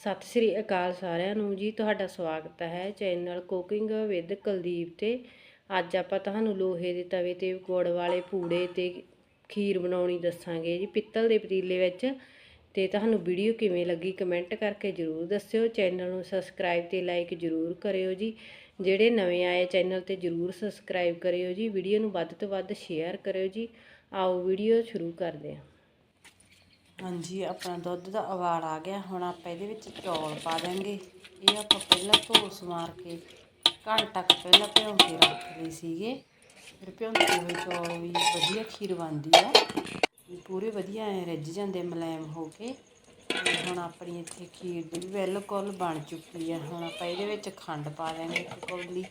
ਸਤਿ ਸ੍ਰੀ ਅਕਾਲ ਸਾਰਿਆਂ ਨੂੰ ਜੀ, ਤੁਹਾਡਾ ਸਵਾਗਤ ਹੈ ਚੈਨਲ ਕੁਕਿੰਗ ਵਿਦ ਕੁਲਦੀਪ ਤੇ। ਅੱਜ ਆਪਾਂ ਤੁਹਾਨੂੰ ਲੋਹੇ ਦੇ ਤਵੇ ਤੇ ਗੁੜ ਵਾਲੇ ਪੂੜੇ ਤੇ ਖੀਰ ਬਣਾਉਣੀ ਦੱਸਾਂਗੇ ਜੀ, ਪਿੱਤਲ ਦੇ ਪਤੀਲੇ ਵਿੱਚ। ਤੇ ਤੁਹਾਨੂੰ ਵੀਡੀਓ ਕਿਵੇਂ ਲੱਗੀ ਕਮੈਂਟ ਕਰਕੇ ਜਰੂਰ ਦੱਸਿਓ। ਚੈਨਲ ਨੂੰ ਸਬਸਕ੍ਰਾਈਬ ਤੇ ਲਾਈਕ ਜਰੂਰ ਕਰਿਓ ਜੀ। ਜਿਹੜੇ ਨਵੇਂ ਆਏ ਚੈਨਲ ਤੇ ਜਰੂਰ ਸਬਸਕ੍ਰਾਈਬ ਕਰਿਓ ਜੀ। ਵੀਡੀਓ ਨੂੰ ਵੱਧ ਤੋਂ ਵੱਧ ਸ਼ੇਅਰ ਕਰਿਓ ਜੀ। ਆਓ ਵੀਡੀਓ ਸ਼ੁਰੂ ਕਰਦੇ ਹਾਂ। ਹਾਂਜੀ, ਆਪਣਾ ਦੁੱਧ ਦਾ ਉਬਾਲ ਆ ਗਿਆ। ਹੁਣ ਆਪਾਂ ਇਹਦੇ ਵਿੱਚ ਚੌਲ ਪਾ ਦਾਂਗੇ ਇਹ ਆਪਾਂ ਪਹਿਲਾਂ ਧੋ ਸਮਾਰ ਕੇ ਘੰਟਾ ਕੁ ਪਹਿਲਾਂ ਭਿਉਂ ਕੇ ਰੱਖ ਲਏ ਸੀਗੇ। ਫਿਰ ਭਿਉਂਦੇ ਹੋਏ ਚੌਲ ਵੀ ਵਧੀਆ ਖੀਰ ਬਣਦੀ ਆ। ਪੂਰੇ ਵਧੀਆ ਐ ਰਿੱਝ ਜਾਂਦੇ ਮੁਲਾਇਮ ਹੋ ਕੇ। ਤੇ ਹੁਣ ਆਪਣੀ ਇੱਥੇ ਖੀਰ ਦੀ ਬਿਲਕੁਲ ਬਣ ਚੁੱਕੀ ਆ। ਹੁਣ ਆਪਾਂ ਇਹਦੇ ਵਿੱਚ ਖੰਡ ਪਾ ਦਾਂਗੇ ਇੱਕ ਕੌਲੀ।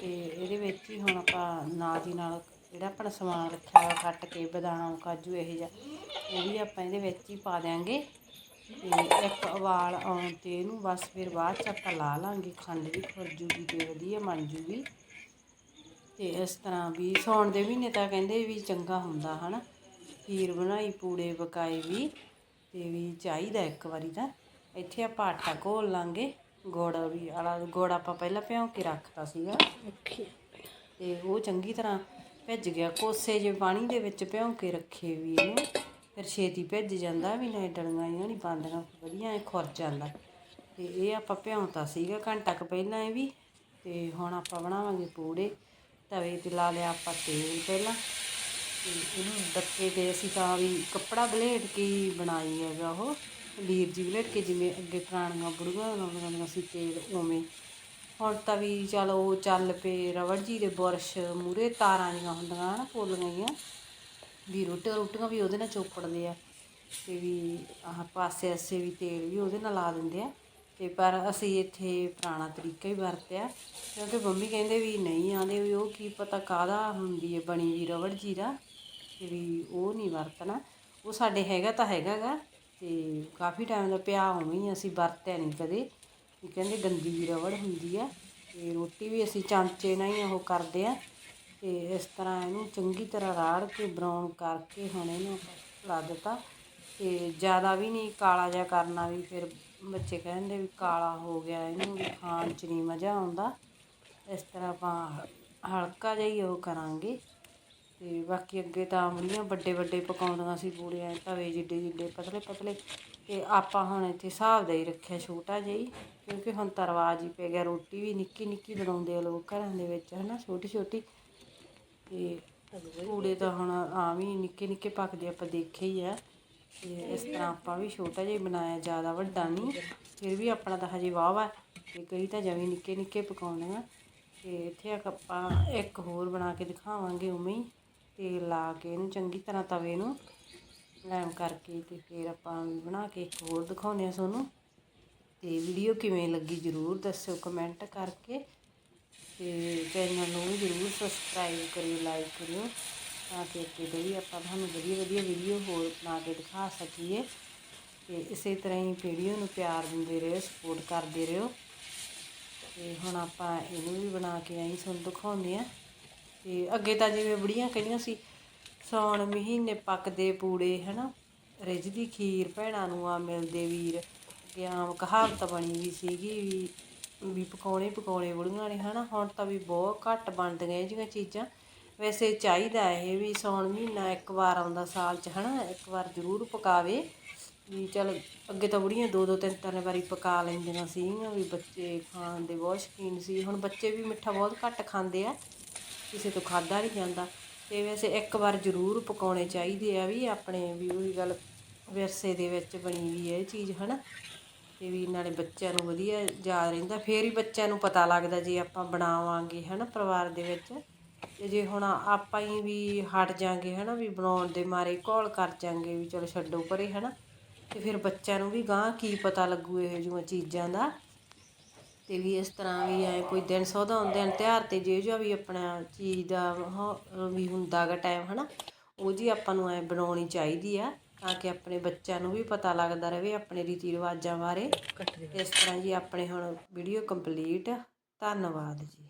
ਤੇ ਇਹਦੇ ਵਿੱਚ ਹੀ ਹੁਣ ਆਪਾਂ ਨਾਲ ਦੀ ਨਾਲ ਜਿਹੜਾ ਆਪਣਾ ਸਮਾਨ ਰੱਖਿਆ ਹੋਇਆ ਕੱਟ ਕੇ, ਬਦਾਮ, ਕਾਜੂ ਇਹ ਜਿਹਾ ਉਹ ਵੀ ਆਪਾਂ ਇਹਦੇ ਵਿੱਚ ਹੀ ਪਾ ਦਿਆਂਗੇ। ਤੇ ਇੱਕ ਉਬਾਲ ਆਉਣ ਤੇ ਇਹਨੂੰ ਬਸ ਫਿਰ ਬਾਅਦ ਚ ਆਪਾਂ ਲਾ ਲਾਂਗੇ। ਖੰਡ ਵੀ ਖੁਰ ਜੂਗੀ ਤੇ ਵਧੀਆ ਬਣ ਜੂਗੀ। ਤੇ ਇਸ ਤਰ੍ਹਾਂ ਵੀ ਸੌਣ ਦੇ ਮਹੀਨੇ ਤਾਂ ਕਹਿੰਦੇ ਵੀ ਚੰਗਾ ਹੁੰਦਾ ਹਨਾ? ਖੀਰ ਬਣਾਈ ਪੂੜੇ ਪਕਾਏ ਵੀ ਤੇ ਵੀ ਚਾਹੀਦਾ ਇੱਕ ਵਾਰੀ ਤਾਂ। ਇੱਥੇ ਆਪਾਂ ਆਟਾ ਘੋਲ ਲਾਂਗੇ। ਗੁੜ ਵੀ ਆਲਾ ਗੁੜ ਆਪਾਂ ਪਹਿਲਾਂ ਭਿਉਂ ਕੇ ਰੱਖਤਾ ਸੀਗਾ। ਤੇ ਉਹ ਚੰਗੀ ਤਰ੍ਹਾਂ ਭਿੱਜ ਗਿਆ। ਕੋਸੇ ਜੇ ਪਾਣੀ ਦੇ ਵਿੱਚ ਭਿਉਂ ਕੇ ਰੱਖੇ ਵੀ ਇਹਨੂੰ। ਫਿਰ ਛੇਤੀ ਭਿੱਜ ਜਾਂਦਾ ਵੀ ਨਾ ਡਲੀਆਂ ਜਿਹੀਆਂ ਨਹੀਂ ਪਾਉਂਦੀਆਂ ਵਧੀਆ ਇਹ ਖੁਰ ਜਾਂਦਾ। ਤੇ ਇਹ ਆਪਾਂ ਭਿਉਂਤਾ ਸੀਗਾ ਘੰਟਾ ਕੁ ਪਹਿਲਾਂ ਇਹ ਵੀ, ਤੇ ਹੁਣ ਆਪਾਂ ਬਣਾਵਾਂਗੇ ਪੂੜੇ। ਤਵੇ ਤੇ ਲਾ ਲਿਆ ਆਪਾਂ ਤੇਲ ਪਹਿਲਾਂ, ਤੇ ਇਹਨੂੰ ਡੱਕੇ ਤੇ ਅਸੀਂ ਤਾਂ ਵੀ ਕੱਪੜਾ ਬਲੇਟ ਕੇ ਹੀ ਬਣਾਈ ਹੈਗਾ ਉਹ। ਲੀਰ ਜੀ ਬਲੇਟ ਕੇ ਜਿਵੇਂ ਅੱਗੇ ਪੁਰਾਣੀਆਂ ਬੁੜੀਆਂ ਬਣਾਉਂਦੀਆਂ ਸੀ ਤੇਲ ਉਵੇਂ। ਹੁਣ ਤਾਂ ਵੀ ਚਲ ਉਹ ਚੱਲ ਪਏ ਰਬੜ ਜੀ ਦੇ ਬੁਰਸ਼ ਮੂਰੇ ਤਾਰਾਂ ਜਿਹੀਆਂ ਹੁੰਦੀਆਂ ਨਾ ਪੋਲੀਆਂ ਜਿਹੀਆਂ। ਵੀ ਰੋਟੀਆਂ ਰੋਟੀਆਂ ਵੀ ਉਹਦੇ ਨਾਲ ਚੋਪੜਦੇ ਆ ਤੇ ਵੀ ਆਹ ਪਾਸੇ ਆਸੇ ਵੀ ਤੇਲ ਵੀ ਉਹਦੇ ਨਾਲ ਲਾ ਦਿੰਦੇ ਆ। ਤੇ ਪਰ ਅਸੀਂ ਇੱਥੇ ਪੁਰਾਣਾ ਤਰੀਕਾ ਹੀ ਵਰਤਿਆ। ਕਿਉਂਕਿ ਮੰਮੀ ਕਹਿੰਦੇ ਵੀ ਨਹੀਂ ਆਂਦੇ ਵੀ ਉਹ ਕੀ ਪਤਾ ਕਾਹਦਾ ਹੁੰਦੀ ਹੈ ਬਣੀ ਵੀ ਰਵੜ ਜੀਰਾ ਦਾ ਤੇ ਵੀ ਉਹ ਨਹੀਂ ਵਰਤਣਾ। ਉਹ ਸਾਡੇ ਹੈਗਾ ਤਾਂ ਹੈਗਾ ਗਾ ਤੇ ਕਾਫੀ ਟਾਈਮ ਦਾ ਪਿਆ ਉਵੇਂ ਹੀ ਅਸੀਂ ਵਰਤਿਆ ਨਹੀਂ ਕਦੇ। ਵੀ ਕਹਿੰਦੇ ਗੰਦੀ ਵੀ ਰਵੜ ਹੁੰਦੀ ਆ ਤੇ ਰੋਟੀ ਵੀ ਅਸੀਂ ਚਾਂਚੇ ਨਾਲ ਹੀ ਉਹ ਕਰਦੇ ਆ। ਤੇ ਇਸ ਤਰ੍ਹਾਂ ਇਹਨੂੰ ਚੰਗੀ ਤਰ੍ਹਾਂ ਰਾੜ ਕੇ ਬਰਾਊਨ ਕਰਕੇ ਹੁਣ ਇਹਨੂੰ ਲਾ ਦਿੱਤਾ ਤੇ ਜ਼ਿਆਦਾ ਵੀ ਨਹੀਂ, ਕਾਲਾ ਜਿਹਾ ਕਰਨਾ ਵੀ, ਫਿਰ ਬੱਚੇ ਕਹਿੰਦੇ ਵੀ ਕਾਲਾ ਹੋ ਗਿਆ ਇਹਨੂੰ, ਵੀ ਖਾਣ 'ਚ ਨਹੀਂ ਮਜ਼ਾ ਆਉਂਦਾ। ਇਸ ਤਰ੍ਹਾਂ ਆਪਾਂ ਹਲਕਾ ਜਿਹਾ ਹੀ ਉਹ ਕਰਾਂਗੇ ਤੇ ਬਾਕੀ ਅੱਗੇ ਤਾਂ ਬੜੀਆਂ ਵੱਡੇ ਵੱਡੇ ਪਕਾਉਂਦੀਆਂ ਸੀ ਪੂੜੇ ਐ ਤਵੇ ਜਿੱਡੇ ਜਿੱਡੇ ਪਤਲੇ ਪਤਲੇ ਤੇ ਆਪਾਂ ਹੁਣ ਇੱਥੇ ਹਿਸਾਬ ਦਾ ਹੀ ਰੱਖਿਆ ਛੋਟਾ ਜਿਹਾ ਹੀ, ਕਿਉਂਕਿ ਹੁਣ ਤਾਂ ਰਿਵਾਜ ਹੀ ਪੈ ਗਿਆ, ਰੋਟੀ ਵੀ ਨਿੱਕੀ ਨਿੱਕੀ ਬਣਾਉਂਦੇ ਆ ਲੋਕ ਘਰਾਂ ਦੇ ਵਿੱਚ, ਹਨਾ, ਛੋਟੀ ਛੋਟੀ। ਤੇ ਪੂੜੇ ਤਾਂ ਹੁਣ ਆਮ ਹੀ ਨਿੱਕੇ ਨਿੱਕੇ ਪੱਕਦੇ ਆਪਾਂ ਦੇਖੇ ਹੀ ਆ। ਤੇ ਇਸ ਤਰ੍ਹਾਂ ਆਪਾਂ ਵੀ ਛੋਟਾ ਜਿਹਾ ਹੀ ਬਣਾਇਆ, ਜ਼ਿਆਦਾ ਵੱਡਾ ਨਹੀਂ। ਫਿਰ ਵੀ ਆਪਣਾ ਤਾਂ ਹਜੇ ਵਾਹ ਵਾ ਤੇ ਕਈ ਤਾਂ ਜਮੀ ਨਿੱਕੇ ਨਿੱਕੇ ਪਕਾਉਂਦੇ ਆ। ਤੇ ਇੱਥੇ ਆਪਾਂ ਇੱਕ ਹੋਰ ਬਣਾ ਕੇ ਦਿਖਾਵਾਂਗੇ ਉਵੇਂ ਹੀ। ਤੇਲ ਲਾ ਕੇ ਇਹਨੂੰ ਚੰਗੀ ਤਰ੍ਹਾਂ ਤਵੇ ਨੂੰ ਲੈਮ ਕਰਕੇ ਤੇ ਫਿਰ ਆਪਾਂ ਵੀ ਬਣਾ ਕੇ ਇੱਕ ਹੋਰ ਦਿਖਾਉਂਦੇ ਆ ਤੁਹਾਨੂੰ। ਤੇ ਵੀਡੀਓ ਕਿਵੇਂ ਲੱਗੀ ਜਰੂਰ ਦੱਸਿਓ ਕਮੈਂਟ ਕਰਕੇ। ਤੇ ਚੈਨਲ ਨੂੰ ਜਰੂਰ ਸਬਸਕ੍ਰਾਈਬ ਕਰਿਓ ਲਾਈਕ ਕਰਿਓ ਤਾਂ ਕਿ ਅੱਗੇ ਜਿਹੜੀ ਆਪਾਂ ਤੁਹਾਨੂੰ ਵਧੀਆ ਵਧੀਆ ਵੀਡੀਓ ਹੋਰ ਬਣਾ ਕੇ ਦਿਖਾ ਸਕੀਏ। ਤੇ ਇਸੇ ਤਰ੍ਹਾਂ ਹੀ ਵੀਡੀਓ ਨੂੰ ਪਿਆਰ ਦਿੰਦੇ ਰਹੋ ਸਪੋਰਟ ਕਰਦੇ ਰਹੋ। ਤੇ ਹੁਣ ਆਪਾਂ ਇਹਨੂੰ ਵੀ ਬਣਾ ਕੇ ਆਈ ਤੁਹਾਨੂੰ ਦਿਖਾਉਂਦੇ ਆ ਤੇ ਅੱਗੇ ਤਾਂ ਜਿਵੇਂ ਬੜੀਆਂ ਕਹਿੰਦੀਆਂ ਸੀ ਸੌਣ ਮਹੀਨੇ ਪੱਕਦੇ ਪੂੜੇ, ਹਨਾ? ਰਿੱਝਦੀ ਖੀਰ ਭੈਣਾਂ ਨੂੰ ਆ ਮਿਲਦੇ ਵੀਰ। ਕਿ ਆਮ ਕਹਾਵਤ ਬਣੀ ਵੀ ਸੀਗੀ ਵੀ ਵੀ ਪਕਾਉਣੇ ਪਕਾਉਣੇ ਬੁੜੀਆਂ ਨੇ, ਹਨਾ? ਹੁਣ ਤਾਂ ਵੀ ਬਹੁਤ ਘੱਟ ਬਣਦੀਆਂ ਇਹ ਜਿਹੀਆਂ ਚੀਜ਼ਾਂ। ਵੈਸੇ ਚਾਹੀਦਾ ਇਹ ਵੀ ਸੌਣ ਮਹੀਨਾ, ਇੱਕ ਵਾਰ ਆਉਂਦਾ ਸਾਲ 'ਚ, ਹਨਾ? ਇੱਕ ਵਾਰ ਜ਼ਰੂਰ ਪਕਾਵੇ। ਵੀ ਚਲ ਅੱਗੇ ਤਾਂ ਬੁੜੀਆਂ ਦੋ ਦੋ ਤਿੰਨ ਤਿੰਨ ਵਾਰੀ ਪਕਾ ਲੈਂਦੀਆਂ ਸੀਗੀਆਂ, ਵੀ ਬੱਚੇ ਖਾਣ ਦੇ ਬਹੁਤ ਸ਼ੌਕੀਨ ਸੀ। ਹੁਣ ਬੱਚੇ ਵੀ ਮਿੱਠਾ ਬਹੁਤ ਘੱਟ ਖਾਂਦੇ ਆ, ਕਿਸੇ ਤੋਂ ਖਾਦਾ ਨਹੀਂ ਜਾਂਦਾ। ਤੇ ਵੈਸੇ ਇੱਕ ਵਾਰ ਜ਼ਰੂਰ ਪਕਾਉਣੇ ਚਾਹੀਦੇ ਆ ਵੀ ਆਪਣੇ, ਵੀ ਉਹੀ ਗੱਲ ਵਿਰਸੇ ਦੇ ਵਿੱਚ ਬਣੀ ਵੀ ਇਹ ਚੀਜ਼, ਹਨਾ? ਤੇ ਵੀ ਨਾਲੇ ਬੱਚਿਆਂ ਨੂੰ ਵਧੀਆ ਯਾਦ ਰਹਿੰਦਾ, ਫੇਰ ਹੀ ਬੱਚਿਆਂ ਨੂੰ ਪਤਾ ਲੱਗਦਾ ਜੇ ਆਪਾਂ ਬਣਾਵਾਂਗੇ, ਹਨਾ, ਪਰਿਵਾਰ ਦੇ ਵਿੱਚ। ਤੇ ਜੇ ਹੁਣ ਆਪਾਂ ਹੀ ਵੀ ਹਟ ਜਾਾਂਗੇ, ਹਨਾ, ਵੀ ਬਣਾਉਣ ਦੇ ਮਾਰੇ ਘੋਲ ਕਰ ਜਾਾਂਗੇ ਵੀ ਚਲੋ ਛੱਡੋ ਪਰੇ, ਹਨਾ। ਤੇ ਫਿਰ ਬੱਚਿਆਂ ਨੂੰ ਵੀ ਗਾਂ ਕੀ ਪਤਾ ਲੱਗੂ ਇਹੋ ਜਿਹੀਆਂ ਚੀਜ਼ਾਂ ਦਾ। ਤੇ ਵੀ ਇਸ ਤਰ੍ਹਾਂ ਵੀ ਐ ਕੋਈ ਦਿਨ ਸੌਦਾ ਹੁੰਦੇ ਹਨ, ਤਿਉਹਾਰ ਤੇ ਜੇ ਜੋ ਵੀ ਆਪਣਾ ਚੀਜ਼ ਦਾ ਵੀ ਹੁੰਦਾ ਗਾ ਟਾਈਮ ਹਨਾ, ਉਹ ਜੀ ਆਪਾਂ ਨੂੰ ਐ ਬਣਾਉਣੀ ਚਾਹੀਦੀ ਆ। ਤਾਂ ਕਿ ਆਪਣੇ ਬੱਚਿਆਂ ਨੂੰ ਵੀ ਪਤਾ ਲੱਗਦਾ ਰਹੇ ਆਪਣੇ ਰੀਤੀ ਰਿਵਾਜਾਂ ਬਾਰੇ। ਇਸ ਤਰ੍ਹਾਂ ਜੀ ਆਪਣੇ ਹੁਣ ਵੀਡੀਓ ਕੰਪਲੀਟ। ਧੰਨਵਾਦ ਜੀ।